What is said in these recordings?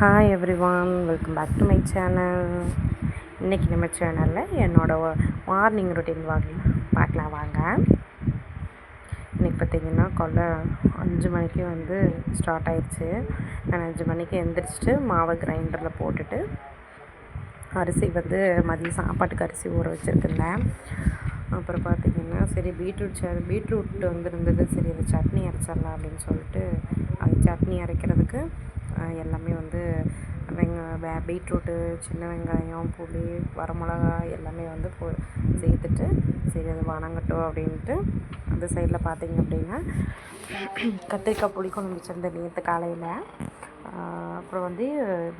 Hi everyone welcome back to my channel இன்றைக்கி நம்ம சேனலில் என்னோடய மார்னிங் ரொட்டீன் வாங்க பார்க்கலாம் வாங்க. இன்றைக்கி பார்த்திங்கன்னா கொல்ல அஞ்சு மணிக்கு வந்து ஸ்டார்ட் ஆயிடுச்சு. நான் அஞ்சு மணிக்கு எந்திரிச்சிட்டு மாவை கிரைண்டரில் போட்டுட்டு அரிசி வந்து மதியம் சாப்பாட்டுக்கு அரிசி ஊற வச்சுருக்கேன் அப்புறம் பார்த்திங்கன்னா சரி பீட்ரூட் சார் பீட்ரூட் வந்து இருந்தது. சரி அது சட்னி அரைச்சிடலாம் அப்படின்னு சொல்லிட்டு அது சட்னி அரைக்கிறதுக்கு எல்லாமே வந்து வெங்க பீட்ரூட்டு சின்ன வெங்காயம் புளி வரமிளகா எல்லாமே வந்து போ சேர்த்துட்டு சரி அது வணங்கட்டும் அப்படின்ட்டு அந்த சைடில் பார்த்திங்க அப்படின்னா கத்திரிக்காய் புளி குழம்பு வச்சுருந்தேன் நேற்று காலையில். அப்புறம் வந்து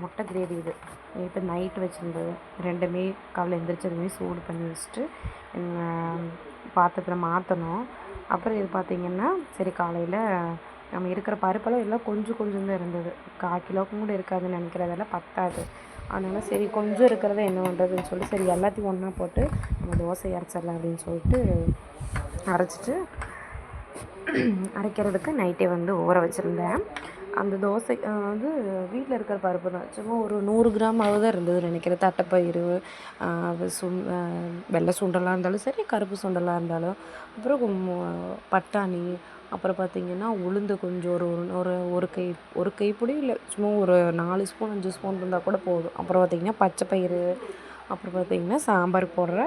முட்டை கிரேவி இது. நேற்று நைட்டு வச்சுருந்தது. ரெண்டுமே காலையில் எழுந்திரிச்சதுமே சூடு பண்ணி வச்சுட்டு பாத்திரத்தில் மாற்றணும் அப்புறம் இது பார்த்திங்கன்னா சரி காலையில் நம்ம இருக்கிற பருப்பெல்லாம் எல்லாம் கொஞ்சம் கொஞ்சம் தான் இருந்தது. கால் கிலோவுக்கும் கூட இருக்காதுன்னு நினைக்கிறதெல்லாம் பத்தாது. அதனால் சரி கொஞ்சம் இருக்கிறத என்ன பண்ணுறதுன்னு சொல்லி சரி எல்லாத்தையும் ஒன்றா போட்டு நம்ம தோசை அரைச்சிடலாம் அப்படின்னு சொல்லிட்டு அரைச்சிட்டு அரைக்கிறதுக்கு நைட்டே வந்து ஊற வச்சுருந்தேன். அந்த தோசை வந்து வீட்டில் இருக்கிற பருப்பு தான். சும்மா ஒரு நூறு கிராம் அளவு தான் இருந்தது நினைக்கிறேன். தட்டைப்பயிறு சுண் வெள்ளை சுண்டலாக இருந்தாலும் சரி கருப்பு சுண்டலாக இருந்தாலும் அப்புறம் பட்டாணி அப்புறம் பார்த்திங்கன்னா உளுந்து கொஞ்சம் ஒரு ஒரு ஒரு கை ஒரு கைப்பிடி இல்லை சும்மா ஒரு நாலு ஸ்பூன் அஞ்சு ஸ்பூன் இருந்தால் கூட போதும். அப்புறம் பார்த்திங்கன்னா பச்சை பயிறு அப்புறம் பார்த்திங்கன்னா சாம்பார் போடுற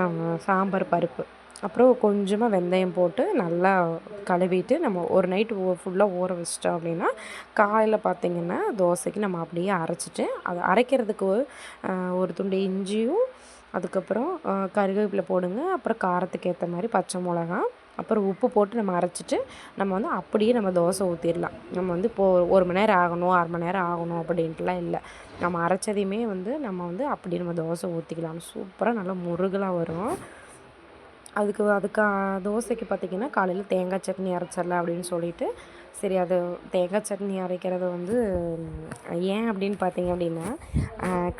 நம்ம சாம்பார் பருப்பு. அப்புறம் கொஞ்சமாக வெந்தயம் போட்டு நல்லா கழுவிட்டு நம்ம ஒரு நைட்டு ஃபுல்லாக ஊற வச்சிட்டோம் அப்படின்னா காலையில் பார்த்திங்கன்னா தோசைக்கு நம்ம அப்படியே அரைச்சிட்டு அதை அரைக்கிறதுக்கு ஒரு துண்டு இஞ்சியும் அதுக்கப்புறம் கருவேப்பிலை போடுங்க. அப்புறம் காரத்துக்கு ஏற்ற மாதிரி பச்சை மிளகா அப்புறம் உப்பு போட்டு நம்ம அரைச்சிட்டு நம்ம வந்து அப்படியே நம்ம தோசை ஊற்றிடலாம் நம்ம வந்து இப்போது ஒரு மணி நேரம் ஆகணும் அரை மணி நேரம் ஆகணும் அப்படின்ட்டுலாம் இல்லை. நம்ம அரைச்சதையுமே வந்து நம்ம வந்து அப்படியே நம்ம தோசை ஊற்றிக்கலாம் சூப்பராக நல்லா முருகலாக வரும். அதுக்கு அதுக்கு தோசைக்கு பார்த்திங்கன்னா காலையில் தேங்காய் சட்னி அரைச்சிடலாம் அப்படின்னு சொல்லிட்டு சரி அது தேங்காய் சட்னி அரைக்கிறது வந்து ஏன் அப்படின்னு பார்த்தீங்க அப்படின்னா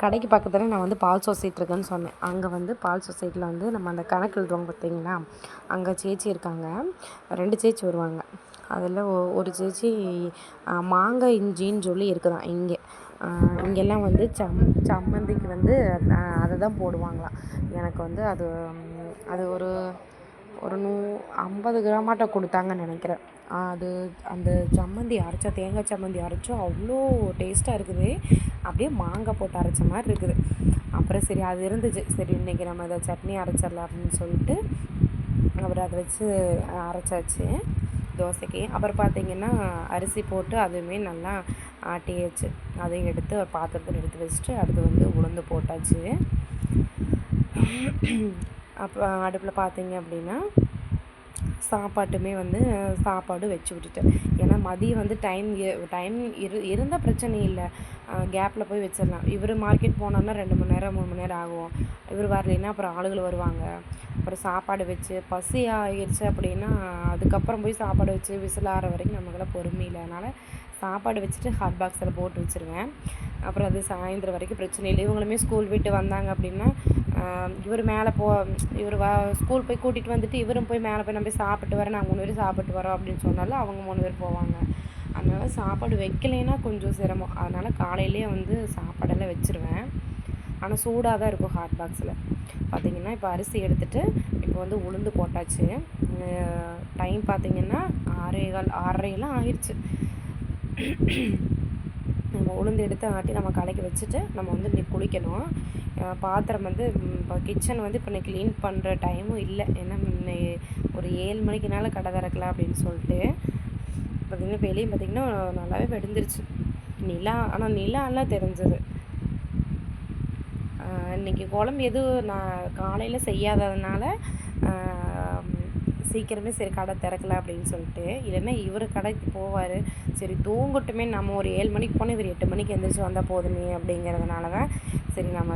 கடைக்கு பக்கத்தில் நான் வந்து பால் சொசைட்டி இருக்குன்னு சொன்னேன். அங்கே வந்து பால் சொசைட்டியில் வந்து நம்ம அந்த கணக்கு எழுதுவாங்க பார்த்தீங்களா? அங்கே சேச்சி இருக்காங்க. ரெண்டு சேச்சி வருவாங்க. அதில் ஒரு சேச்சி மாங்காய் இஞ்சின்னு சொல்லி இருக்குதான் இங்கே. இங்கெல்லாம் வந்து சம் சம்மந்திக்கு வந்து அதை தான் போடுவாங்களாம். எனக்கு வந்து அது அது ஒரு ஒரு நூ ஐம்பது கிராமாட்ட கொடுத்தாங்கன்னு நினைக்கிறேன். அது அந்த சம்மந்தி அரைச்சா தேங்காய் சம்மந்தி அரைச்சோம் அவ்வளோ டேஸ்ட்டாக இருக்குது. அப்படியே மாங்காய் போட்டு அரைச்ச மாதிரி இருக்குது. அப்புறம் சரி அது இருந்துச்சு. சரி இன்றைக்கி நம்ம இதை சட்னி அரைச்சிடலாம் அப்படின்னு சொல்லிட்டு அப்புறம் அதை வச்சு அரைச்சாச்சு. தோசைக்கு. அப்புறம் பார்த்திங்கன்னா அரிசி போட்டு அதுவுமே நல்லா ஆட்டியாச்சு. அதையும் எடுத்து பாத்திரத்தில் எடுத்து வச்சுட்டு அடுத்து வந்து உளுந்து போட்டாச்சு. அப்போ அடுப்பில் பார்த்தீங்க அப்படின்னா சாப்பாட்டுமே வந்து சாப்பாடு வச்சு விட்டுட்டேன் ஏன்னா மதியம் வந்து டைம் டைம் இரு இருந்தால் பிரச்சனை இல்லை. கேப்பில் போய் வச்சிடலாம். இவர் மார்க்கெட் போனோன்னா ரெண்டு மணி நேரம் மூணு மணி நேரம் ஆகும். இவர் வரலைன்னா அப்புறம் ஆளுகள் வருவாங்க. அப்புறம் சாப்பாடு வச்சு பசி ஆகிடுச்சு அப்படின்னா அதுக்கப்புறம் போய் சாப்பாடு வச்சு விசில் ஆகிற வரைக்கும் நமக்கெல்லாம் பொறுமையில் அதனால் சாப்பாடு வச்சுட்டு ஹாட் பாக்ஸில் போட்டு வச்சுருவேன். அப்புறம் அது சாயந்தரம் வரைக்கும் பிரச்சனை இல்லை. இவங்களுமே ஸ்கூல் விட்டு வந்தாங்க அப்படின்னா இவர் மேலே போ இவர் வ ஸ்கூல் போய் கூட்டிகிட்டு வந்துட்டு இவரும் போய் மேலே போய் நம்ம போய் சாப்பிட்டு வரேன் நாங்கள் மூணு பேர் சாப்பிட்டு வரோம் அப்படின்னு சொன்னாலும் அவங்க மூணு பேர் போவாங்க. அதனால் சாப்பாடு வைக்கலைன்னா கொஞ்சம் சிரமம். அதனால் காலையிலேயே வந்து சாப்பாடெல்லாம் வச்சுருவேன். ஆனால் சூடாக தான் இருக்கும் ஹாட் பாக்ஸில் பார்த்திங்கன்னா இப்போ அரிசி எடுத்துகிட்டு இப்போ வந்து உளுந்து போட்டாச்சு. டைம் பார்த்திங்கன்னா ஆறே கால் ஆறரைலாம் ஆயிடுச்சு நம்ம உளுந்து எடுத்து ஆட்டி நம்ம கலக்கி வச்சுட்டு நம்ம வந்து இன்றைக்கி குளிக்கணும். பாத்திரம் வந்து இப்போ கிச்சன் வந்து இப்போ இன்னைக்கு க்ளீன் பண்ணுற டைமும் இல்லை. ஏன்னா ஒரு ஏழு மணிக்குனால கடை திறக்கலாம் அப்படின்னு சொல்லிட்டு. பார்த்திங்கன்னா வெளியே பார்த்திங்கன்னா நல்லாவே வெடிஞ்சிருச்சு. நிலா ஆனால் நிலாலாம் தெரிஞ்சது. இன்றைக்கி குழம்பு எதுவும் நான் காலையில் செய்யாததுனால சீக்கிரமே சரி கடை திறக்கல அப்படின்னு சொல்லிட்டு இல்லைன்னா இவர் கடைக்கு போவார். சரி தூங்கட்டுமே நம்ம ஒரு ஏழு மணிக்கு போனால் இவர் எட்டு மணிக்கு எந்திரிச்சு வந்தால் போதுமே அப்படிங்கிறதுனால தான் சரி நம்ம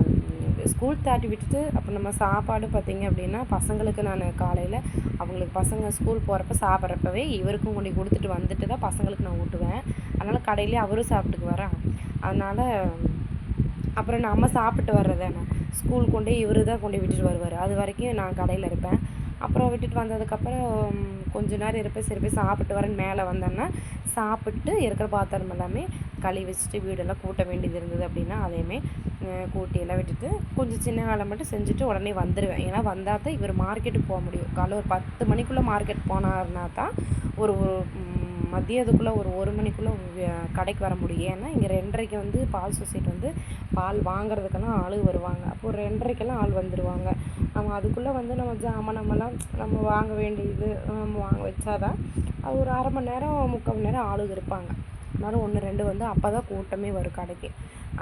ஸ்கூல் தாட்டி விட்டுட்டு அப்போ நம்ம சாப்பாடு பார்த்திங்க அப்படின்னா பசங்களுக்கு நான் காலையில் அவங்களுக்கு பசங்க ஸ்கூல் போகிறப்ப சாப்பிட்றப்பவே இவருக்கும் கொண்டு கொடுத்துட்டு வந்துட்டு தான் பசங்களுக்கு நான் ஊட்டுவேன். அதனால் கடையிலே அவரும் சாப்பிட்டுக்குவாரா அதனால் அப்புறம் நம்ம சாப்பிட்டு வர்றது ஸ்கூல் கொண்டு இவர் தான் கொண்டு விட்டுட்டு வருவார். அது வரைக்கும் நான் கடையில் இருப்பேன். அப்புறம் விட்டுட்டு வந்ததுக்கப்புறம் கொஞ்ச நேரம் இருப்பேன் சரி போய் சாப்பிட்டு வரேன்னு மேலே வந்தேன்னா சாப்பிட்டு இருக்கிற பாத்திரம் எல்லாமே கழுவி வச்சுட்டு வீடெல்லாம் கூட்ட வேண்டியது இருந்தது அப்படின்னா அதையுமே கூட்டியெல்லாம் கூட்டி விட்டுட்டு கொஞ்சம் சின்ன வேலை மட்டும் செஞ்சுட்டு உடனே வந்துடுவேன் ஏன்னா வந்தால் தான் இவர் மார்க்கெட்டுக்கு போக முடியும். காலைல ஒரு பத்து மணிக்குள்ளே மார்க்கெட் போனார்னா தான் ஒரு ஒரு மதியத்துக்குள்ளே ஒரு ஒரு மணிக்குள்ளே கடைக்கு வர முடியும். ஏன்னா இங்கே ரெண்டரைக்கு வந்து பால் சொசைட்டி வந்து பால் வாங்குறதுக்கெல்லாம் ஆள் வருவாங்க. அப்போ ஒரு ரெண்டரைக்கெல்லாம் ஆள் வந்துடுவாங்க நம்ம அதுக்குள்ளே வந்து நம்ம ஜாமான் நம்மலாம் நம்ம வாங்க வேண்டியது நம்ம வாங்க வச்சாதான் அது ஒரு அரை மணி நேரம் முக்கால் மணி நேரம் ஆளுங்க இருப்பாங்க. அதனால் ஒன்று ரெண்டு வந்து அப்போ தான் கூட்டமே வரும் கடைக்கு.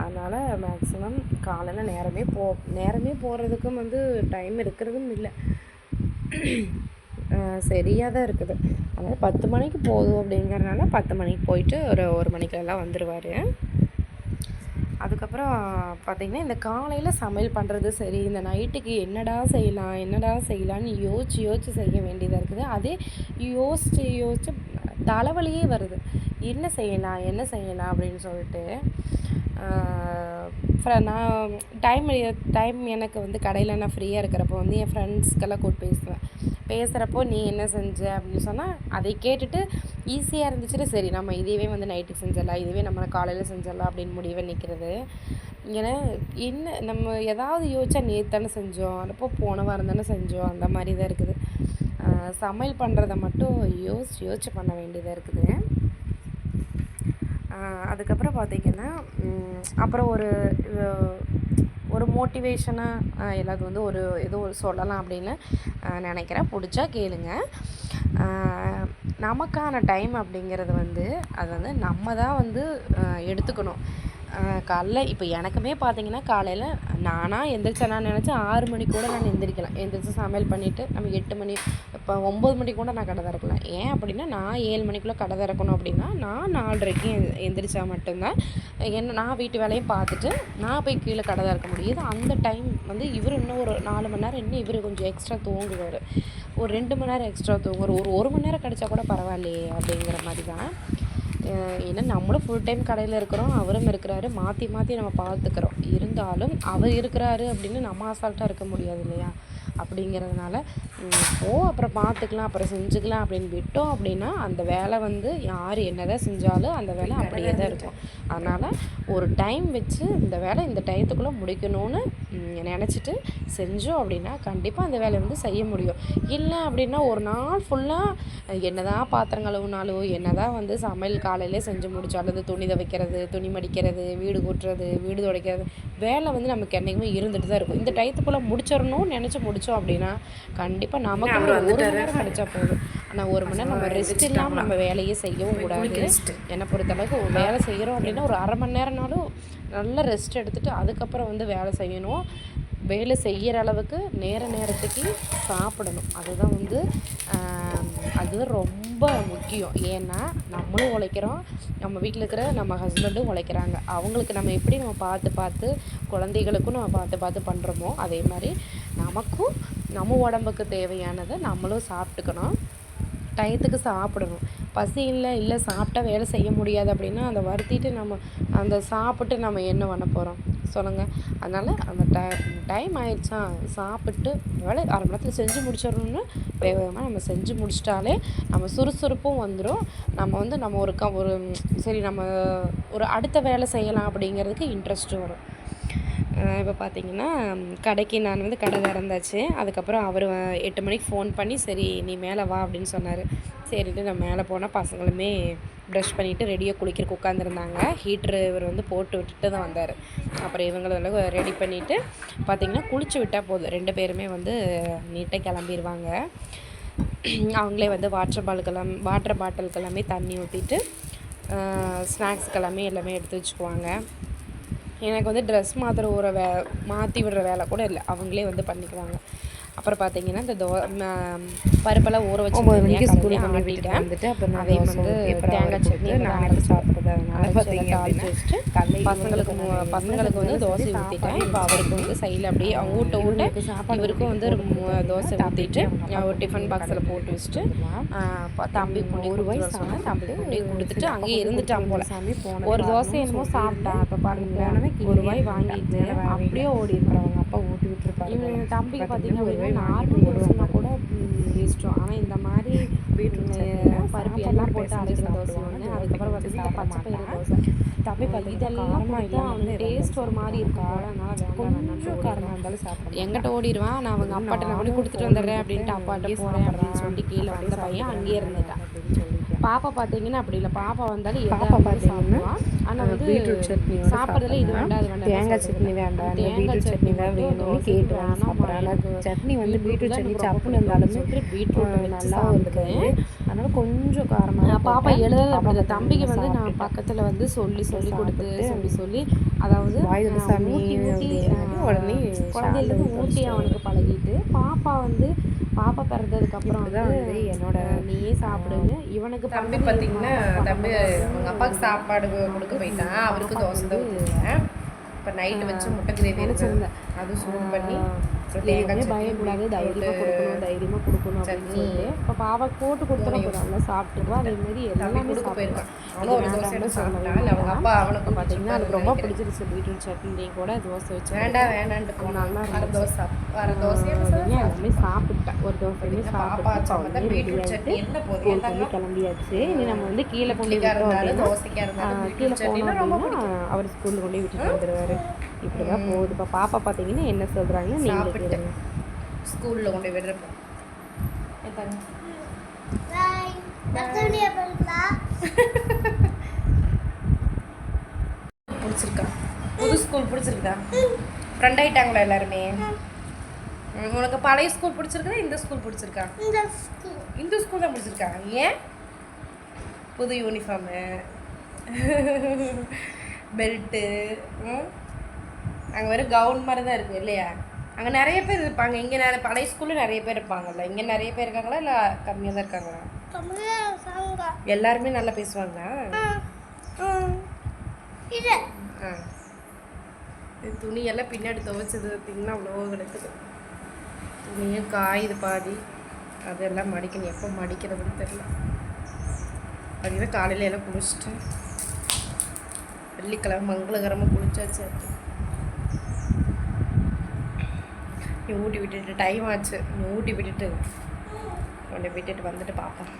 அதனால் மேக்ஸிமம் காலையில் நேரமே போ நேரமே போகிறதுக்கும் வந்து டைம் இருக்கிறதும் இல்லை. சரியாக தான் இருக்குது. அதனால் பத்து மணிக்கு போதும் அப்படிங்கிறனால பத்து மணிக்கு போயிட்டு ஒரு ஒரு மணிக்கெல்லாம் வந்துடுவார் அதுக்கப்புறம் பார்த்திங்கன்னா இந்த காலையில் சமையல் பண்ணுறது சரி இந்த நைட்டுக்கு என்னடா செய்யலாம் என்னடா செய்யலான்னு யோசிச்சு யோசிச்சு செய்ய வேண்டியதாக இருக்குது. அதே யோசிச்சு யோசிச்சு தலைவலியே வருது. என்ன செய்யலாம் என்ன செய்யலாம் அப்படின்னு சொல்லிட்டு நான் டைம் டைம் எனக்கு வந்து கடையில் நான் ஃப்ரீயாக இருக்கிறப்போ வந்து என் ஃப்ரெண்ட்ஸ்க்கெல்லாம் கூப்பிட்டு பேசுவேன். பேசுகிறப்போ நீ என்ன செஞ்ச அப்படின்னு சொன்னால் அதை கேட்டுட்டு ஈஸியாக இருந்துச்சுட்டு சரி நம்ம இதுவே வந்து நைட்டுக்கு செஞ்சிடலாம் இதுவே நம்ம காலையில் செஞ்சிடலாம் அப்படின்னு முடிவை நிற்கிறது ஏன்னா என்ன நம்ம ஏதாவது யோசிச்சா நேற்று தானே செஞ்சோம் அப்போ போன வாரம் தானே செஞ்சோம் அந்த மாதிரி தான் இருக்குது சமையல் பண்ணுறத மட்டும் யோசிச்சு யோசிச்சு பண்ண வேண்டியதாக இருக்குது. அதுக்கப்புறம் பார்த்திங்கன்னா அப்புறம் ஒரு ஒரு மோட்டிவேஷனாக எல்லாத்துக்கும் வந்து ஒரு ஏதோ ஒரு சொல்லலாம் அப்படின்னு நினைக்கிறேன். பிடிச்சா கேளுங்க. நமக்கான டைம் அப்படிங்கிறது வந்து அது வந்து நம்ம தான் வந்து எடுத்துக்கணும். காலைல இப்போ எனக்குமே பார்த்தீங்கன்னா காலையில் நானாக எந்திரிச்சா நான் நினச்சேன் ஆறு மணிக்கூட கூட நான் எந்திரிக்கலாம். எந்திரிச்சு சமையல் பண்ணிவிட்டு நம்ம எட்டு மணி இப்போ ஒம்பது மணிக்கு கூட நான் கடை திறக்கலாம் ஏன் அப்படின்னா நான் ஏழு மணிக்குள்ளே கடை திறக்கணும் அப்படின்னா நான் நாலரைக்கு எந்திரிச்சா மட்டும்தான். என்ன நான் வீட்டு வேலையும் பார்த்துட்டு நான் போய் கீழே கடை திறக்க முடியுது அந்த டைம் வந்து இவர் இன்னும் ஒரு நாலு மணி நேரம் இன்னும் இவர் கொஞ்சம் எக்ஸ்ட்ரா தூங்குவார். ஒரு ரெண்டு மணி நேரம் எக்ஸ்ட்ரா தூங்குவார். ஒரு ஒரு மணி நேரம் கிடச்சா கூட பரவாயில்லையே அப்படிங்கிற மாதிரி தான் ஏன்னா நம்மளும் ஃபுல் டைம் கடையில் இருக்கிறோம். அவரும் இருக்கிறாரு. மாற்றி மாற்றி நம்ம பார்த்துக்கிறோம். இருந்தாலும் அவர் இருக்கிறாரு அப்படின்னு நம்ம அசால்ட்டாக இருக்க முடியாது இல்லையா? அப்படிங்கிறதுனால போ அப்புறம் பார்த்துக்கலாம் அப்புறம் செஞ்சுக்கலாம் அப்படின்னு விட்டோம் அப்படின்னா அந்த வேலை வந்து யார் என்னதான் செஞ்சாலும் அந்த வேலை அப்படியே தான் இருக்கும். அதனால் ஒரு டைம் வச்சு இந்த வேலை இந்த டயத்துக்குள்ளே முடிக்கணும்னு ம், நினச்சிட்டு செஞ்சோம் அப்படின்னா கண்டிப்பாக அந்த வேலையை வந்து செய்ய முடியும். இல்லை அப்படின்னா ஒரு நாள் ஃபுல்லாக என்னதான் பாத்திரம் கழுவுனாலும் என்னதான் வந்து சமையல் காலையிலே செஞ்சு முடிச்சாலும் இந்த துணி துவைக்கிறது துணி மடிக்கிறது வீடு கூட்டுறது வீடு துடைக்கிறது வேலை வந்து நமக்கு என்றைக்குமே இருந்துட்டு தான் இருக்கும். இந்த டயத்துக்குள்ளே முடிச்சிடணும்னு நினச்சி முடித்தோம் அப்படின்னா கண்டிப்பாக நமக்கு ஒரு ஒரு மணி நேரம் கிடைச்சா போதும். ஆனால் ஒரு மணி நேரம் நம்ம ரெஸ்ட் இல்லாமல் நம்ம வேலையே செய்யவும் கூடாது. என்னை பொறுத்தளவுக்கு வேலை செய்கிறோம் அப்படின்னா ஒரு அரை மணி நேரம்னாலும் நல்ல ரெஸ்ட் எடுத்துகிட்டு அதுக்கப்புறம் வந்து வேலை செய்யணும். வேலை செய்கிற அளவுக்கு நேர நேரத்துக்கு சாப்பிடணும். அதுதான் வந்து அது ரொம்ப முக்கியம். ஏன்னா நம்மளும் உழைக்கிறோம். நம்ம வீட்டில் இருக்கிற நம்ம ஹஸ்பண்டும் உழைக்கிறாங்க. அவங்களுக்கு நம்ம எப்படி நம்ம பார்த்து பார்த்து குழந்தைகளுக்கும் நம்ம பார்த்து பார்த்து பண்ணுறோமோ அதே மாதிரி நமக்கும் நம்ம உடம்புக்கு தேவையானதை நம்மளும் சாப்பிட்டுக்கணும். டயத்துக்கு சாப்பிடணும். பசி இல்லை இல்லை சாப்பிட்டா வேலை செய்ய முடியாது அப்படின்னா அதை வருத்திட்டு நம்ம அந்த சாப்பிட்டு நம்ம என்ன பண்ண போகிறோம் சொல்லுங்கள் அதனால் அந்த டை டைம் ஆயிடுச்சா? சாப்பிட்டு வேலை அரை மணி நேரத்தில் செஞ்சு முடிச்சிடணும்னு வேக வேகமாக நம்ம செஞ்சு முடிச்சிட்டாலே நம்ம சுறுசுறுப்பும் வந்துடும் நம்ம வந்து நம்ம ஒரு க ஒரு சரி நம்ம ஒரு அடுத்த வேலை செய்யலாம் அப்படிங்கிறதுக்கு இன்ட்ரெஸ்ட்டும் வரும். இப்போ பார்த்தீங்கன்னா கடைக்கு நான் வந்து கடை திறந்தாச்சு அதுக்கப்புறம் அவர் எட்டு மணிக்கு ஃபோன் பண்ணி சரி நீ மேலே வா அப்படின்னு சொன்னார். சரின்ட்டு நான் மேலே போனால் பசங்களுமே ப்ரஷ் பண்ணிவிட்டு ரெடியாக குளிக்கிறக்கு உட்காந்துருந்தாங்க ஹீட்ரு இவர் வந்து போட்டு விட்டுட்டு தான் வந்தார். அப்புறம் இவங்களெல்லாம் ரெடி பண்ணிவிட்டு பார்த்தீங்கன்னா குளிச்சு விட்டால் போதும். ரெண்டு பேருமே வந்து நீட்டாக கிளம்பிடுவாங்க அவங்களே வந்து வாட்டர் பாலுக்கெல்லாம் வாட்டர் பாட்டிலுக்கு எல்லாமே தண்ணி ஊற்றிட்டு ஸ்நாக்ஸ்க்கு எல்லாமே எல்லாமே எடுத்து வச்சுக்குவாங்க. எனக்கு வந்து ட்ரெஸ் மாற்றுற ஒரு வே மாற்றி விடுற வேலை கூட இல்லை. அவங்களே வந்து பண்ணிக்குவாங்க அப்புறம் பார்த்தீங்கன்னா இந்த தோ பருப்பெல்லாம் ஊற வச்சு ஆட்டிட்டேன். வந்துட்டு அப்புறம் தோசை வந்து தேங்காய் சட்னி நான் சாப்பிட்றது சாப்பிட்றதுனால அதனால பார்த்தீங்க தாளிச்சு அப்படின்னா வச்சுட்டு காலைல பசங்களுக்கு பசங்களுக்கு வந்து தோசை ஊற்றிட்டேன் இப்போ அவருக்கு வந்து சைடில் அப்படியே அவங்க ஊட்ட ஊட்ட இவருக்கும் வந்து ஒரு தோசை ஊற்றிட்டு ஒரு டிஃபன் பாக்ஸில் போட்டு வச்சுட்டு தம்பி ஒரு வயசு தம்பி கொடுத்துட்டு அங்கேயே இருந்துட்டான் போல. ஒரு தோசை என்னமோ சாப்பிட்டா பாருங்க ஒரு வாய் வாங்கிட்டு அப்படியே ஓடி இருக்கிறவங்க அப்பா ஊட்டி விட்டுருப்பாரு. இவன் தம்பிக்கு பார்த்தீங்கன்னா பார்த்தீங்க ஒரு அப்படின்னா நார்மல் வாங்கிட்டு தோசைனா கூட இஷ்டம் ஆனால் இந்த மாதிரி பீட்ரூட் பருப்பு எல்லாம் போட்டு அரைக்கிற தோசை. ஒன்று அதுக்கப்புறம் பார்த்தீங்கன்னா பச்சை பயிறு. தோசை. தம்பி பார்த்தீங்கன்னா இதெல்லாம் கொடுத்தா அவனுக்கு டேஸ்ட் ஒரு மாதிரி இருக்கும். போல அதனால கொஞ்சம் காரமாக இருந்தாலும் சாப்பிட எங்கிட்ட ஓடிடுவான் நான் அவங்க அப்பாட்ட நான் வந்து கொடுத்துட்டு வந்துடுறேன் அப்படின்ட்டு அப்பாட்ட போகிறேன் அப்படின்னு சொல்லி கீழே வந்த பையன் அங்கேயே இருந்துட்டான். சொல்லிட்டு பாப்பா பார்த்தீங்கன்னா அப்படி இல்லை. பாப்பா வந்தாலும் பாப்பா பார்த்தீங்கன்னா, ஆனால் வந்து பீட்ரூட் சட்னியோட சாப்பிட்றதுல இது வேண்டாம் அது வேண்டாம் தேங்காய் சட்னி வேண்டாம் பீட்ரூட் சட்னி தான் வேணும்னு கேட்டு வாங்கி சாப்பிட்றேன் ஆனால் சட்னி வந்து பீட்ரூட் சட்னி சப்புன்னு இருந்தாலுமே பீட்ரூட் நல்லா இருக்காது அதனால கொஞ்சம் காரமாக பாப்பா எழுதுறது அப்படி தம்பிக்கு வந்து நான் பக்கத்துல வந்து சொல்லி சொல்லி கொடுத்து சொல்லி சொல்லி அதாவது வாய் வந்து ஆஹ், சாமி ஊட்டி ஊட்டி அப்படின்னாட்டி உடனே குழந்தையிலேருந்து ஊட்டி அவனுக்கு பழகிட்டு பாப்பா வந்து பாப்பா பிறந்ததுக்கு அப்புறம் இப்படிதான் வந்து வந்து என்னோட நீயே சாப்பிடுன்னு இவனுக்கு தம்பி பார்த்தீங்கன்னா தம்பி அவங்க அப்பாவுக்கு சாப்பாடு கொடுக்க போயிட்டான். அவருக்கு தோசை தான் இப்போ நைட்டு வச்சு முட்டை கிரேவி நினைச்சிருந்தேன். அது சூடு பண்ணி போட்டு தைரியமாக கொடுக்கணும் தைரியமாக கொடுக்கணும் அப்படின்னு. சொல்லி இப்போ பாப்பாக்கு போட்டு கொடுத்தா போதும். நல்லா சாப்பிட்டுக்குவா அதே மாதிரி எல்லாமே போயிருக்கான். அவங்க அப்பா அவனுக்கு பார்த்தீங்கன்னா அதுக்கு ரொம்ப பிடிச்சிருச்சு. பீட்ரூட் சட்னி கூட தோசை வச்சு வேண்டாம் வேண்டான்ட்டு வர தோசை வர தோசை உடனே எல்லாமே சாப்பிட்டேன். ஒரு தோசையுமே பாப்பா சாப்பிட்டு சம்மந்தம் உடனே பீட்ரூட் ரெடி சட்னி என்ன போதும்? ஸ்கூல் எல்லாமே கொண்டு கிளம்பியாச்சு. இனி நம்ம வந்து கீழே கொண்டு விட்டோம் கீழே போனோம் அவர் ஸ்கூலில் கொண்டு விட்டுட்டு வந்துடுவாரு இப்படிதான் போகுது. இப்போ பாப்பா பார்த்தீங்கன்னா என்ன சொல்கிறாங்கன்னு நீங்களே ஸ்கூலில் கொண்டு விடுறப்ப. பிடிச்சிருக்கா. புது ஸ்கூல் பிடிச்சிருக்கா? ஃப்ரெண்ட் ஆயிட்டாங்களா எல்லாருமே? உனக்கு பழைய ஸ்கூல் பிடிச்சிருக்குதா இந்த ஸ்கூல் பிடிச்சிருக்கா? இந்த school. இந்த ஸ்கூல் தான் பிடிச்சிருக்கா ஏன்? புது யூனிஃபார்மு பெல்ட்டு அங்கே வெறும் கவுன் மாதிரி தான் இருக்குது இல்லையா? அங்கே நிறைய பேர் இருப்பாங்க. இங்கே நிறைய பழைய ஸ்கூலில் நிறைய பேர் இருப்பாங்கல்ல. இங்கே நிறைய பேர் இருக்காங்களா? இல்லை கம்மியாக தான் இருக்காங்களா. எல்லாருமே நல்லா பேசுவாங்களா? துணியெல்லாம் பின்னாடி துவைச்சது பார்த்தீங்கன்னா அவ்வளோ கிடக்குது துணியும் காயுது பாதி. அதெல்லாம் மடிக்கணும். எப்போ மடிக்கிறதுன்னு தெரில பார்த்தீங்கன்னா காலையில எல்லாம் குளிச்சுட்டு வெள்ளிக்கிழமை மங்களகரமாக குளிச்சாச்சு நீ ஊட்டி விட்டுட்டு டைம் ஆச்சு. நீ ஊட்டி விட்டுட்டு உன்னை விட்டுட்டு வந்துட்டு பார்ப்போம்